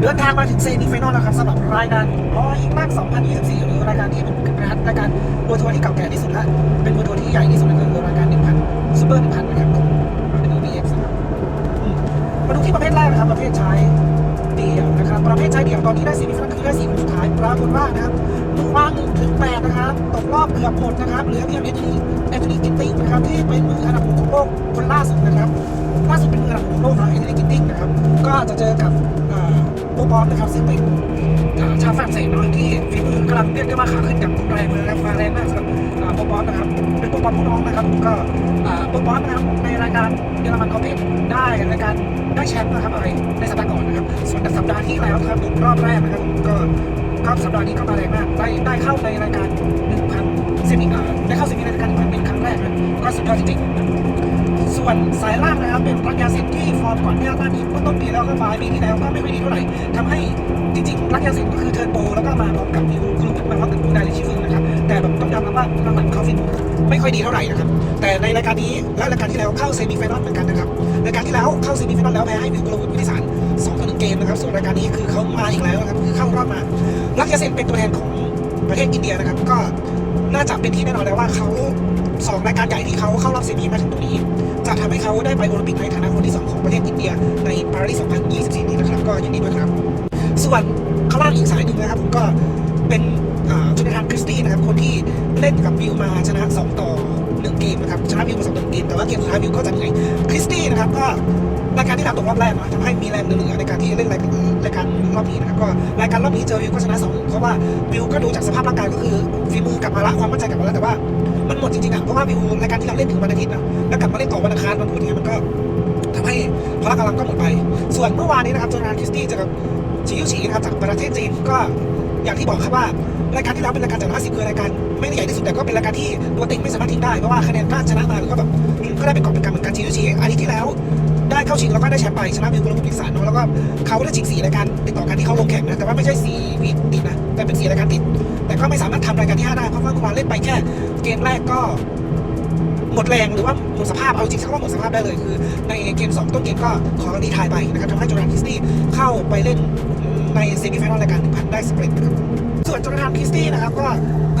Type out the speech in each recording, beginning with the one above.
เดินทางมาถึงเซมิไฟนอลแล้วครับสำหรับรายการร้อยมาก2024 หรือรายการที่เป็นรายการบัวทัวร์ที่เก่าแก่ที่สุดและเป็นบัวทัวร์ที่ใหญ่ที่สุดก็คือรายการ1,000ซูเปอร์1,000นะครับของเป็น UBX นะครับมาดูที่ประเภทแรกนะครับประเภทใชายเดี่ยวนะครับประเภทใชายเดี่ยวตอนนี้ได้เซมิฟนอลคือได้สี่คนสุดท้ายปรากฏว่านะครับมือว่างหนึ่งถึงแปดนะครับตกรอบเกือบหมดนะครับเหลือเพียงเอทนีเอทนีกิตติ้งนะครับที่เป็นมืออันดับหกของโลกคนล่าสุดนะครับล่าสุดเป็นมืออันดับหกของโลกนะเอทนีกิตติ้งนะครับก็จะเจอกับ โปรบอลนะครับซึ่งเป็นอ่าชาวฝรั่งเศสเนาะที่ฝีมือกำลังเรียกได้ว่าขาขึ้นกับแรงเลยนะครับมาแรงมากสำหรับโปรบอลนะครับเป็นโปรบอลผู้น้องนะครับก็โปรบอลนะครับในรายการเยอรมันคอมเพลได้รายการได้แชมป์นะครับอะไรในสัปดาห์ก่อนนะครับส่วนสัปดาห์ที่แล้วนะครับรอบแรกนะครับก็ก็สัปดาห์นี้ก็มาแรงมากได้ได้เข้าในรายการ1,000เซมิอ่าได้เข้าเซมิในรายการ1,000เป็นครั้งแรกนะก็สุดยอดจริงๆ ส่วนสายล่างนะครับเป็นรักยาสินที่ฟอร์มก่อนหน้านี้เมื่อต้นปีแล้วก็ปลายปีที่แล้วก็ไม่ค่อยดีเท่าไหร่ทำให้จริงๆรักยาสินก็คือเทิร์นโปรแล้วก็มาพร้อมกับมิวกรุ๊ปมาพร้อมกับบูไดลิชิฟึงนะครับแต่แบบต้องยอมรับว่าหลังๆเขาฟินไม่ค่อยดีเท่าไหร่นะครับแต่ในรายการนี้และรายการที่แล้วเข้าเซมิไฟนอลเหมือนกันนะครับรายการที่แล้วเข้าเซมิไฟนอลแล้วแพ้ให้มิวกรุ๊ปวิทยสารสองต่อหนึ่งเกมนะครับส่วนรายการนี้คือเขามาอีกแล้วนะครับคือเข้ารอบมารักยาสินเป็นตัวแทนของประเทศอินเดียนะครับก็น่าจะเป็นที่แน่นอนแล้วว่าเขา สองรายการใหญ่ที่เขาเข้ารอบเซมิมาถึงตรงนี้ จะทำให้เขาได้ไปโอลิมปิกในฐานะคนที่ 2 ของประเทศอินเดีย ในปารีส 2024 นี้นะครับ ก็ยินดีด้วยครับ ส่วนข้างล่างอีกสายหนึ่งนะครับผมก็เป็นจุนทานคริสตี้นะครับ คนที่เล่นกับวิวมาชนะ 2 ต่อ 1 เกมนะครับ ชนะวิวมา2ต่อเกม แต่ว่าเกมสุดท้ายวิวก็จะเหนื่อยคริสตี้นะครับก็รายการที่ทำตกรอบแรกนะทำให้มีแรงเหลือๆในการที่เล่นรายการรายการรอบนี้นะครับก็รายการรอบนี้เจอวิวก็ชนะ2เพราะว่าวิวก็ดูจากสภาพร่างกายก็คือฝีมือกลับมาละความมั่นใจกลับมาแล้วแต่ว่า มันหมดจริงๆอะเพราะว่าวิวรายการที่เราเล่นถึงวันอาทิตย์นะแล้วกลับมาเล่นต่อวันอังคารวันพุธเนี่ยมันก็ทำให้พละกำลังก็หมดไป ส่วนเมื่อวานนี้นะครับจอร์แดนคริสตี้จอกับชิยูชีนะครับจากประเทศจีนก็อย่างที่บอกครับว่า รายการที่แล้วเป็นรายการจาก50คือรายการไม่ได้ใหญ่ที่สุดแต่ก็เป็นรายการที่ตัวต็งไม่สามารถทิ้งได้เพราะว่าคะแนนก็ชนะมาแล้วก็แบบก็ได้เป็นกอบเป็นกำเหมือนกันชิยูชีอาทิตย์ที่แล้ว ได้เข้าชิงแล้วก็ได้แชมป์ไปชนะวิวกุลมุกิสานเนาะแล้วก็เขาได้ชิงสี่รายการติดต่อกันที่เขาลงแข่งนะแต่ว่าไม่ใช่สี่วีติดนะแต่เป็นสี่รายการติด แต่ก็ไม่สามารถทำรายการที่ห้าได้เพราะว่ากุมารเล่นไปแค่เกมแรกก็หมดแรงหรือว่าหมดสภาพเอาจริงๆใช้คำว่าหมดสภาพได้เลยคือ ในเกม 2 ต้นเกมก็ขอรีทายไปนะครับทำให้จอร์แดนคิสตี้เข้าไปเล่นในเซมิไฟนอลรายการ1,000ได้สำเร็จนะครับ ส่วนจอร์แดนคริสตี้นะครับก็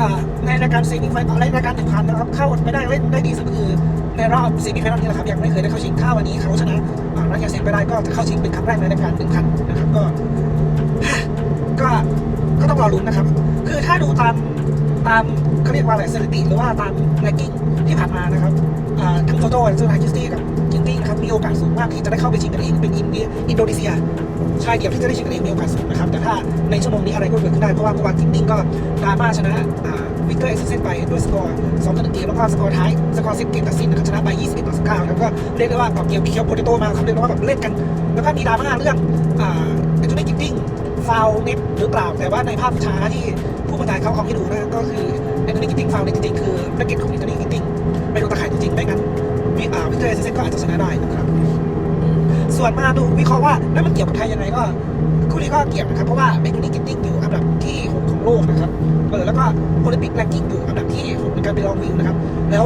อ่าในรายการเซมิไฟนอลรายการ1,000นนะครับเข้าไม่ได้เล่นได้ดีสุดคือในรอบเซมิไฟนอลนี่แหละครับยังไม่เคยได้เข้าชิงถ้าวันนี้เขาชนะอ่ารักยาเซนไปได้ก็จะเข้าชิงเป็นครั้งแรกในรายการ1,000นนะครับก็ก็ก็ต้องรอลุ้นนะครับ คือถ้าดูตามตามเขาเรียกว่าอะไรสถิติหรือว่าตามแรงกิ้งที่ผ่านมานะครับทั้งโตโต้ซึ่งไฮคิสตี้กับ มีโอกาสสูงมากที่จะได้เข้าไปชิงกันเองเป็นอินเดียอินโดนีเซียชายเดี่ยวที่จะได้ชิงกันเองมีโอกาสสูงนะครับแต่ถ้าในชั่วโมงนี้อะไรก็เกิดขึ้นได้เพราะว่าเมื่อวานกินตี้ก็ดราม่าชนะวิกเตอร์เอ็กซ์เซนไปด้วยสกอร์2ต่อ1เกมแล้วก็สกอร์ท้ายสกอร์เซตเกมตัดสินนะครับชนะไป21ต่อ19แล้วก็เรียกได้ว่าปรับเกมเคียวโปเตโต้มาครับเรียกได้ว่าแบบเล่นกัน แล้วก็มีดราม่าเรื่องอ่าไอ้ตัวนี้กินติ้งฟาวเน็ตหรือเปล่าแต่ว่าในภาพช้าที่ ส่วนมาดูวิเคราะห์ว่าแล้วมันเกี่ยวกับไทยยังไงก็คู่นี้ก็เกี่ยวนะครับ เพราะว่าแอนโทนีกิตติ้งอยู่อันดับที่ 6 ของโลกนะครับเออแล้วก็โอลิมปิกแรงกิ้งอยู่อันดับที่6ในการไปลองวิวนะครับ แล้ว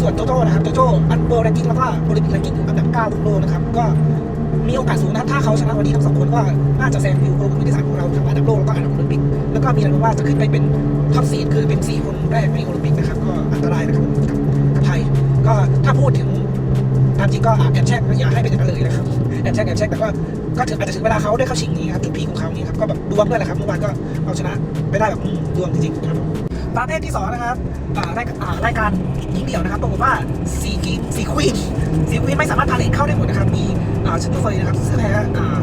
ส่วนโจโจ้นะครับโจโจ้อันเบอร์แรงกิ้งแล้วก็โอลิมปิกแรงกิ้งอยู่อันดับ 9 ของโลกนะครับ ก็มีโอกาสสูงนะถ้าเขาชนะวันนี้ทั้งสองคนก็น่าจะแซงวิวโอลิมปิกที่สามของเราทั้งอันดับโลกแล้วก็อันดับโอลิมปิกแล้วก็มีแนวโน้มว่าจะขึ้นไปเป็นท็อปซีคือเป็นสี่คนแรกในโอลิมปิกนะครับก็อันตรายนะครับกับไทยก็ถ้าพูดถึง ก็แอบแช่งอย่าให้เป็นอย่างนั้นเลยนะครับแอบแช่งแอบแช่งแต่ก็ก็ถึงอาจจะถึงเวลาเขาได้เข้าชิงนี้ครับจุดพีของเขานี่ครับก็แบบดวงด้วยแหละครับเมื่อวานก็เอาชนะไปได้แบบดวงจริงๆครับประเภทที่สองนะครับรายอ่ารายการหญิงเดี่ยวนะครับปรากฏว่าสีกิงสีควีนสีควีนไม่สามารถพาเลทเข้าได้หมดนะครับมีชินตุเฟยนะครับซึ่งแพ้อ่า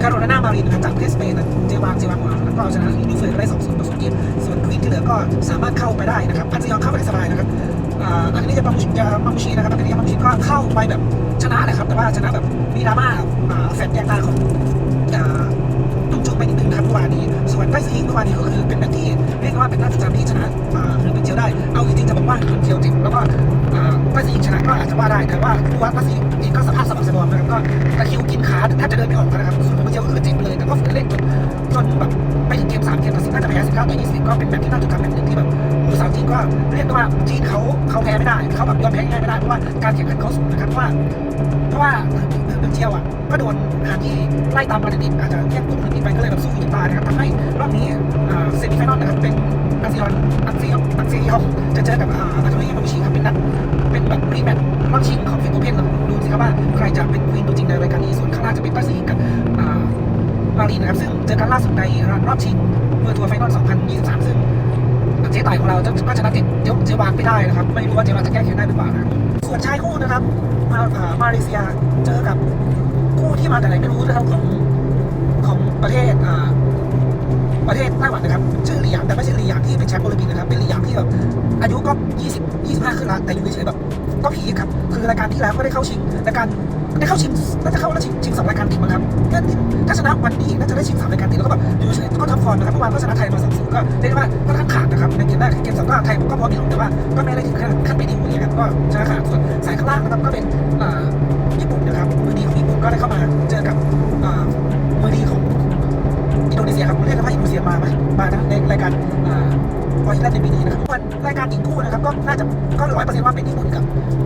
การโรนามารินนะครับจากเทศสเปนเจวางเจวางวางแล้วก็เอาชนะยูเฟอร์ได้สองศูนย์ต่อศูนย์เกมส่วนควีนที่เหลือก็สามารถเข้าไปได้นะครับอันซยองเข้าไปได้สบายนะครับ อันนี้จะปังชิจะปังชีนะครับอันนี้จะปังชีก็เข้าไปแบบชนะแหละครับ แต่ว่าชนะแบบมีดราม่าแฟนแยกตาของตุ้งจุกไปนิดนึงนะครับเมื่อวานนี้ส่วนไต้ซีเมื่อวานนี้ก็คือเป็นแบบที่เรียกว่าเป็นน่าจะจำที่ชนะคือเป็นเชียวได้ เอาจริงๆจะบอกว่าเป็นเชียวเจ็บแล้วก็อ่าไต้ซีชนะก็อาจจะว่าได้แต่ว่าผู้ว่าไต้ซีเองก็สภาพสมองสมองนะครับก็ตะคิวกินขาแทบจะเดินไม่ออกแล้วนะครับส่วนของเชียวก็คือเจ็บไปเลยแต่ก็ฝืนเล่นจนจนแบบไปถึงเกมสามเกมตัดสินน่าจะแพ้สิบเก้าต่อยี่สิบก็เป็นแบบที่น่าจดจำแบบหนึ่งที่แบบ สาวจริงก็เรียกได้ว่าจีนเขาเขาแพ้ไม่ได้เขาแบบยอมแพ้ง่ายไม่ได้เพราะว่าการแข่งขันเขาสูงนะครับเพราะว่าเพราะว่าเบนเจียวอะก็โดนหาที่ไล่ตามมาติดอาจจะแย่งตัวติดไปก็เลยแบบสู้ยิงตายนะครับทำให้รอบนี้อ่าเซมิไฟนอลนะครับเป็นอาเซียนอาเซียนอาเซียนจะเจอกับอาอาคาเนมาบุชิครับเป็นนัดเป็นแบบรีแมตช์รอบชิงของฟนโอเพนดูสิครับว่าใครจะเป็นควีนตัวจริงในรายการนี้ส่วนข้างล่างจะเป็นต้าซีกับอ่ามารีนะครับซึ่งเจอกันล่าสุดในรอบชิงเมื่อทัวร์ไฟนอล2023 ซึ่ง เจ๊ต่ของเราจะก็ชนะเจ็ดเจ๊เจ๊วางไม่ได้นะครับ ไม่รู้ว่าเจ๊วางจะแก้แค้นได้หรือเปล่านะส่วนชายคู่นะครับมาอ่ามาเลเซียเจอกับคู่ที่มาแต่ไหนไม่รู้นะครับของของประเทศอ่าประเทศไต้หวันนะครับชื่อหลี่หยางแต่ไม่ใช่หลี่หยางที่เป็นแชมป์โอลิมปิกนะครับเป็นหลี่หยางที่แบบอายุก็20 25ขึ้นแล้วแต่อยู่เฉยๆแบบก็ผีครับคือรายการที่แล้วก็ได้เข้าชิงรายการได้เข้าชิงน่าจะเข้าแล้วชิงชิงสองรายการติดมั้งครับก็นี่ถ้าชนะวันนี้น่าจะได้ชิงสามรายการติดแล้วก็แบบอยู่เฉยก็ท็อปฟอร์มนะครับเมื่อวานก็ชนะไทยมาสองศูนย์ก็เรียกได้ว่าก็ทั้งขาดนะครับ ในเกมแรกเกมสองก็ไทยก็พอดีลงแต่ว่าก็ไม่ได้ถึงขั้นขั้นไปดีกว่านี้ครับก็ชนะขาดส่วนสายข้างล่างนะครับก็เป็นญี่ปุ่นนะครับมือดีของญี่ปุ่นก็ได้เข้ามาเจอกับมือดีของอินโดนีเซียครับเรียกว่าอินโดนีเซียมาไหมมานะในรายการอ่าพอที่แรกในปีนี้นะครับส่วนรายการหญิงคู่นะครับก็น่าจะก็ร้อยเปอร์เซ็นต์ว่าเป็นญี่ปุ่นกับ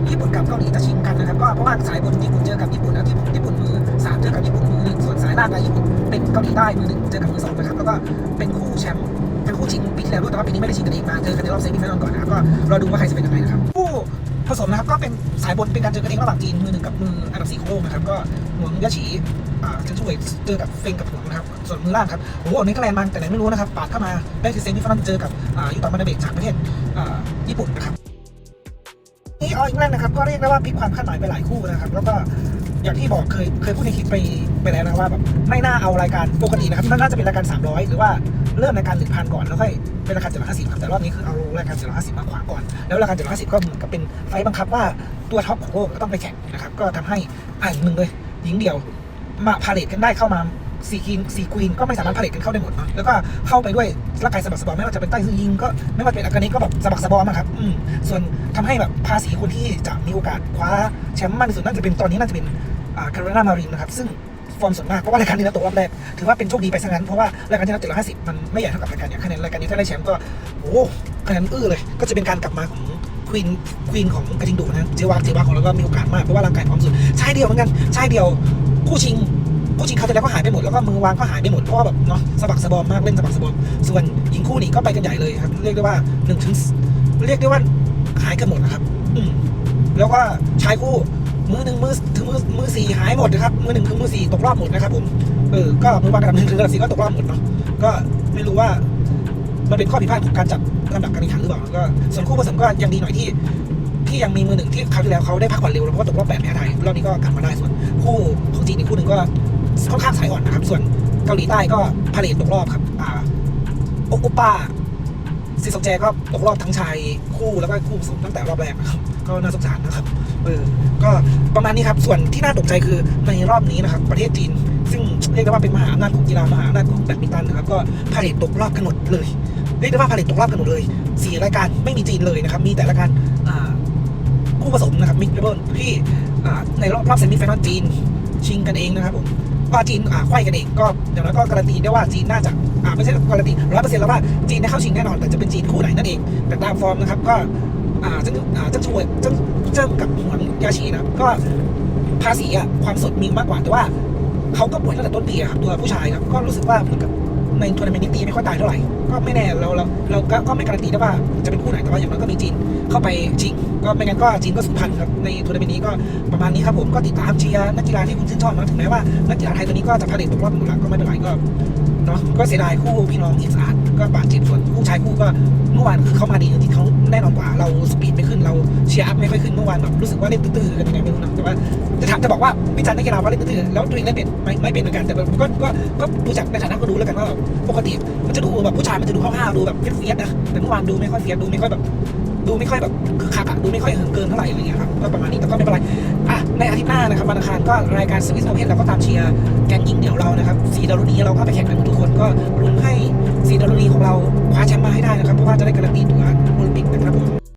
ญี่ปุ่นกับเกาหลีจะชิงกันนะครับก็เพราะว่าสายบนญี่ปุ่นเจอกับญี่ปุ่นนะญี่ปุ่นญี่ปุ่นมือสามเจอกับญี่ปุ่นมือหนึ่งส่วนสายล่างกับญี่ปุ่นเป็นเกาหลีใต้มือหนึ่งเจอกับมือสองนะครับแล้วก็เป็นคู่แชมป์ ที่แล้วด้วยแต่ว่าปีนี้ไม่ได้ชิงกันเองมาเจอกันในรอบเซมิไฟนอลก่อนนะครับก็รอดูว่าใครจะเป็นยังไงนะครับคู่ผสมนะครับก็เป็นสายบนเป็นการเจอกันเองระหว่างจีนมือหนึ่งกับมืออันดับสี่ของโลกนะครับก็หวงยาฉีอ่าเจะช่วยเจอกับเฟงกับหวงนะครับส่วนมือล่างครับโอ้โหอันนี้ก็แลนด์มันแต่ไหนไม่รู้นะครับปาดเข้ามาได้ที่เซมิไฟนอลเจอกับอ่ายูตามานาเบะจากประเทศอ่าญี่ปุ่นนะครับนี่อออิงแลนด์นะครับก็เรียกได้ว่าพลิกความคาดหมายไปหลายคู่นะครับ แล้วก็อย่างที่บอกเคยเคยพูดในคลิปไปไปแล้วนะว่าแบบไม่น่าเอารายการปกตินะครับน่าจะเป็นรายการ 300 หรือว่าเริ่มรายการ1,000ก่อนแล้วค่อย เป็นรายการ750ครับแต่รอบนี้คือเอารายการ750มาขวางก่อน แล้วรายการ750ก็เหมือนกับเป็นไฟบังคับว่าตัวท็อปของโลกก็ต้องไปแข่งนะครับก็ทำให้อ่าอีกหนึ่งเลยหญิงเดียวมาพาเลทกันได้เข้ามาสี่คีนสี่ควีนก็ไม่สามารถพาเลทกันเข้าได้หมดเนาะแล้วก็เข้าไปด้วยร่างกายสะบักสะบอมไม่ว่าจะเป็นใต้ซื่อยิงก็ไม่ว่าจะเป็นอากานิก็แบบสะบักสะบอมอะครับอืมส่วนทำให้แบบภาษีคนที่จะมีโอกาสคว้าแชมป์มากที่สุดน่าจะเป็นตอนนี้น่าจะเป็นอ่าคาร์โรนามารินนะครับซึ่ง ฟอร์มส่วนมากเพราะว่ารายการนี้นะตกรอบแรกถือว่าเป็นโชคดีไปซะงั้นเพราะว่ารายการที่นับเจ็ดร้อยห้าสิบมันไม่ใหญ่เท่ากับรายการเนี้ยคะแนนรายการนี้ถ้าได้แชมป์ก็โอ้คะแนนอื้อเลยก็จะเป็นการกลับมาของควีนควีนของกระทิงดุนะเจวาเจวาของเราก็มีโอกาสมากเพราะว่าร่างกายพร้อมสุดชายเดียวเหมือนกันชายเดียวคู่ชิงคู่ชิงเขาวที่แล้วก็หายไปหมดแล้วก็มือวางก็หายไปหมดเพราะว่าแบบเนาะสะบักสะบอมมากเล่นสะบักสะบอมส่วนหญิงคู่นี้ก็ไปกันใหญ่เลยครับเรียกได้ว่าหนึ่งถึงเรียกได้ว่าหายกันหมดนะครับอืแล้วก็ชายคู่ มือหนึ่งมือถึงมือมือสี่หายหมดนะครับ มือหนึ่งถึงมือสี่ตกรอบหมดนะครับผมเออก็มือวางกับหนึ่งถึงระดับสี่ก็ตกรอบหมดเนาะก็ไม่รู้ว่ามันเป็นข้อผิดพลาดของการจับลำดับการแข่งขันหรือเปล่าก็ส่วนคู่ผสมก็ยังดีหน่อยที่ ที่ยังมีมือหนึ่งที่คราวที่แล้วเขาได้พักผ่อนเร็วแล้วเพราะว่าตกรอบแปดแพ้ไทยรอบนี้ก็กลับมาได้ส่วนคู่ของจีนอีกคู่หนึ่งก็ค่อนข้างสายอ่อนนะครับ ส่วนเกาหลีใต้ก็พาเลทตกรอบครับอ่าโอโอป้า ซิซงแจก็ตกรอบทั้งชายคู่แล้วก็คู่ผสมตั้งแต่รอบแรกนะครับ ก็น่าสงสารนะครับเออก็ประมาณนี้ครับ ส่วนที่น่าตกใจคือในรอบนี้นะครับ ประเทศจีน ซึ่งเรียกได้ว่าเป็นมหาอำนาจของกีฬามหาอำนาจของแบดมินตันนะครับ ก็พาเลทตกรอบกันหมดเลย เรียกได้ว่าพาเลทตกรอบกันหมดเลยสี่รายการไม่มีจีนเลยนะครับ มีแต่รายการคู่ผสมนะครับมิกเบิลที่ในรอบรอบเซมิไฟนอลจีนชิงกันเองนะครับผม ก็จีนอ่าไขว้กันเองก็อย่างน้อยก็การันตีได้ว่าจีนน่าจะอ่าไม่ใช่การันตีร้อยเปอร์เซ็นต์แล้วว่าจีนได้เข้าชิงแน่นอน แต่จะเป็นจีนคู่ไหนนั่นเอง แต่ตามฟอร์มนะครับก็อ่าจังอ่าจังช่วยจังเจิ้งกับหวนยาชีนะก็ภาษีอะความสดมีมากกว่าแต่ว่าเขาก็ป่วยตั้งแต่ต้นปีครับตัวผู้ชายครับก็รู้สึกว่าเหมือนกับ ในทัวร์นาเมนต์นี้ตีไม่ค่อยตายเท่าไหร่ ก็ไม่แน่เราเราเราก็ก็ไม่การันตีได้ว่าจะเป็นคู่ไหนแต่ว่าอย่างน้อยก็มีจีนเข้าไปชิงก็ไม่งั้นก็จีนก็สุพรรณครับในทัวร์นาเมนต์นี้ก็ประมาณนี้ครับผมก็ติดตามเชียร์นักกีฬาที่คุณชื่นชอบนะถึงแม้ว่านักกีฬาไทยตัวนี้ก็จะพาดตกรอบหมดแล้วก็ไม่เป็นไรก็ เนาะก็เสียดายคู่พี่น้องทีมสะอาดก็บาดเจ็บส่วนคู่ชายคู่ก็เมื่อวานคือเขามาดีจริงๆเขาแน่นอนกว่าเราสปีดไม่ขึ้นเราเชียร์อัพไม่ค่อยขึ้นเมื่อวานแบบรู้สึกว่าเล่นตื้อๆกันยังไงไม่รู้นะแต่ว่าจะถามจะบอกว่าวิจารณ์นักกีฬาว่าเล่นตื้อๆแล้วตัวเองเล่นเป็นไม่ไม่เป็นเหมือนกันแต่แบบก็ก็ก็ดูจากในฐานะก็ดูแล้วกันว่าปกติมันจะดูแบบผู้ชายมันจะดูห้าวๆดูแบบเฟียสๆนะแต่เมื่อวานดูไม่ค่อยเฟียสดูไม่ค่อยแบบ ดูไม่ค่อยแบบคือคักอะดูไม่ค่อยเหินเกินเท่าไหร่อะไรเงี้ยครับก็ประมาณนี้แต่ก็ไม่เป็นไรอะในอาทิตย์หน้านะครับวันอังคารก็รายการสวิสโนเพนเราก็ตามเชียร์แกงยิงเดี่ยวเรานะครับสีดารุณีเราก็ไปแข่งกันทุกคนก็รุนให้สีดารุณีของเราคว้าแชมป์มาให้ได้นะครับเพราะว่าจะได้การันตีตัวโอลิมปิกนะครับผม